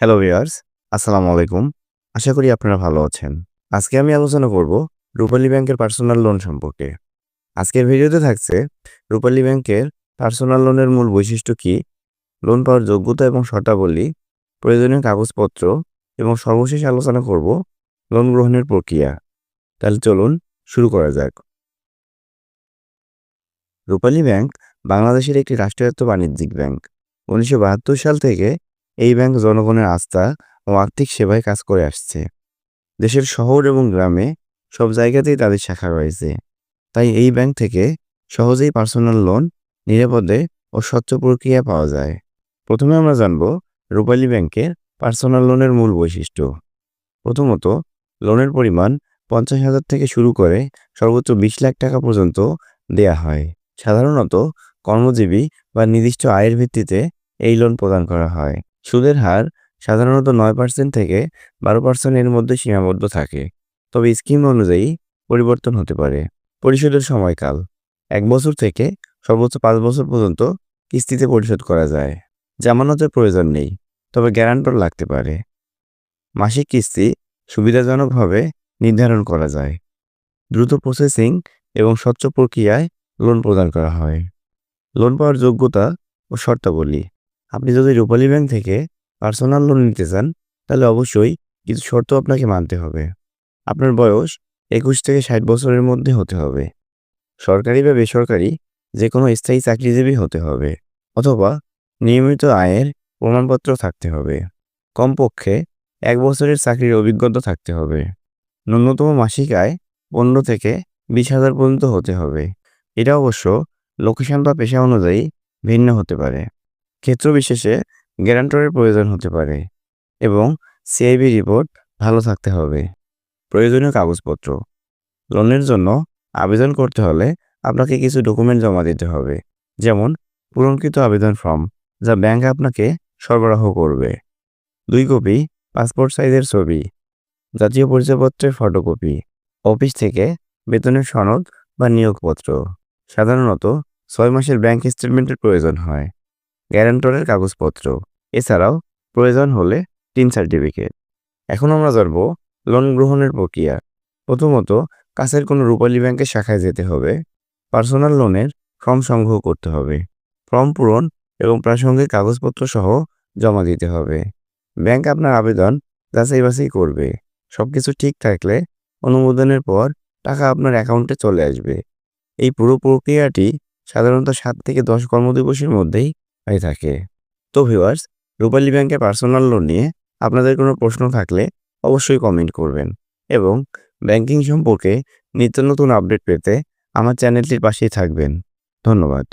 Hello viewers আসসালামু আলাইকুম আশা করি আপনারা ভালো আছেন। আজকে আমি আলোচনা করব রূপালী ব্যাংকের পার্সোনাল লোন সম্পর্কে। আজকের ভিডিওতে থাকছে রূপালী ব্যাংকের পার্সোনাল লোনের মূল বৈশিষ্ট্য কী? লোন পাওয়ার যোগ্যতা এবং শর্তাবলী, প্রয়োজনীয় কাগজপত্র এবং সর্বশেষ আলোচনা করব লোন গ্রহণের প্রক্রিয়া। তাহলে চলুন শুরু করা যাক। রূপালী ব্যাংক বাংলাদেশের একটি রাষ্ট্রায়ত্ত বাণিজ্যিক ব্যাংক। উনিশশো বাহাত্তর সাল থেকে এই ব্যাংক জনগণের আস্থা ও আর্থিক সেবায় কাজ করে আসছে। দেশের শহর এবং গ্রামে সব জায়গাতেই তাদের শাখা রয়েছে। তাই এই ব্যাংক থেকে সহজেই পার্সোনাল লোন, নিরাপদে ও স্বচ্ছ প্রক্রিয়া পাওয়া যায়। প্রথমে আমরা জানব রূপালী ব্যাংকের পার্সোনাল লোনের মূল বৈশিষ্ট্য। প্রথমত, লোনের পরিমাণ পঞ্চাশ হাজার থেকে শুরু করে সর্বোচ্চ বিশ লাখ টাকা পর্যন্ত দেয়া হয়। সাধারণত কর্মজীবী বা নির্দিষ্ট আয়ের ভিত্তিতে এই লোন প্রদান করা হয়। সুদের হার সাধারণত নয় পার্সেন্ট থেকে বারো পার্সেন্টের মধ্যে সীমাবদ্ধ থাকে। তবে স্কিম অনুযায়ী পরিবর্তন হতে পারে। পরিশোধের সময়কাল। এক বছর থেকে সর্বোচ্চ পাঁচ বছর পর্যন্ত কিস্তিতে পরিশোধ করা যায়। জামানতের প্রয়োজন নেই, তবে গ্যারান্টর লাগতে পারে। মাসিক কিস্তি সুবিধাজনকভাবে নির্ধারণ করা যায়। দ্রুত প্রসেসিং এবং স্বচ্ছ প্রক্রিয়ায় লোন প্রদান করা হয়। লোন পাওয়ার যোগ্যতা ও শর্তাবলী। আপনি যদি রূপালী ব্যাংক থেকে পার্সোনাল লোন নিতে চান, তাহলে অবশ্যই কিছু শর্ত আপনাকে মানতে হবে। আপনার বয়স একুশ থেকে ষাট বছরের মধ্যে হতে হবে। সরকারি বা বেসরকারি যে কোনো স্থায়ী চাকরিজীবী হতে হবে অথবা নিয়মিত আয়ের প্রমাণপত্র থাকতে হবে। কমপক্ষে এক বছরের চাকরির অভিজ্ঞতা থাকতে হবে। ন্যূনতম মাসিক আয় পনেরো থেকে বিশ হাজার পর্যন্ত হতে হবে। এটা অবশ্য লোকেশন বা পেশা অনুযায়ী ভিন্ন হতে পারে। ক্ষেত্র বিশেষে গ্যারান্টরের প্রয়োজন হতে পারে এবং সিআইবি রিপোর্ট ভালো থাকতে হবে। প্রয়োজনীয় কাগজপত্র। লোনের জন্য আবেদন করতে হলে আপনাকে কিছু ডকুমেন্ট জমা দিতে হবে, যেমন পূরণকৃত আবেদন ফর্ম, যা ব্যাংক আপনাকে সরবরাহ করবে। দুই কপি পাসপোর্ট সাইজের ছবি, জাতীয় পরিচয়পত্রের ফটোকপি, অফিস থেকে বেতনের সনদ বা নিয়োগপত্র। সাধারণত ছয় মাসের ব্যাংক স্টেটমেন্টের প্রয়োজন হয়। গ্যারান্টরের কাগজপত্র। এছাড়াও প্রয়োজন হলে তিন সার্টিফিকেট। এখন আমরা জানব লোন গ্রহণের প্রক্রিয়া। প্রথমত, কাছের কোনো রূপালী ব্যাংকের শাখায় যেতে হবে। পার্সোনাল লোনের ফর্ম সংগ্রহ করতে হবে। ফর্ম পূরণ এবং প্রাসঙ্গিক কাগজপত্র সহ জমা দিতে হবে। ব্যাংক আপনার আবেদন যাচাই বাছাই করবে। সব কিছু ঠিক থাকলে অনুমোদনের পর টাকা আপনার অ্যাকাউন্টে চলে আসবে। এই পুরো প্রক্রিয়াটি সাধারণত সাত থেকে দশ কর্মদিবসের মধ্যেই হয়ে থাকে। তো ভিউয়ার্স রূপালী ব্যাংকে পার্সোনাল লোন নিয়ে আপনাদের কোনো প্রশ্ন থাকলে অবশ্যই কমেন্ট করবেন এবং ব্যাংকিং সম্পর্কে নিত্য নতুন আপডেট পেতে আমার চ্যানেলটির পাশেই থাকবেন। ধন্যবাদ।